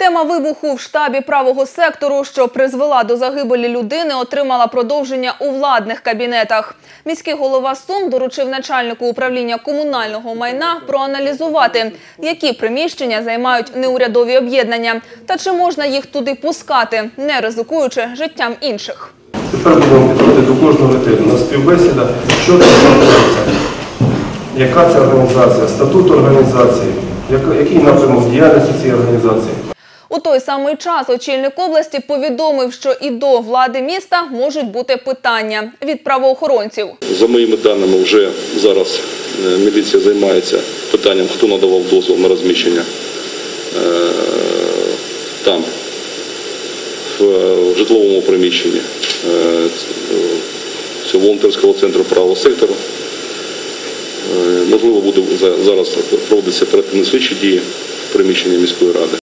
Тема вибуху в штабі правого сектору, що призвела до загибелі людини, отримала продовження у владних кабінетах. Міський голова Сум доручив начальнику управління комунального майна проаналізувати, які приміщення займають неурядові об'єднання, та чи можна їх туди пускати, не ризикуючи життям інших. Тепер будемо підходити до кожного ретельно. На співбесіда, що там знаходиться, яка це організація, статут організації, який напрямок діяльності цієї організації. У той самий час очільник області повідомив, що і до влади міста можуть бути питання від правоохоронців. За моїми даними, вже зараз е, міліція займається питанням, хто надавав дозвіл на розміщення е, там, в е, житловому приміщенні цього волонтерського центру правого сектору. Можливо, буде зараз проводитися оперативні слідчі дії в приміщенні міської ради.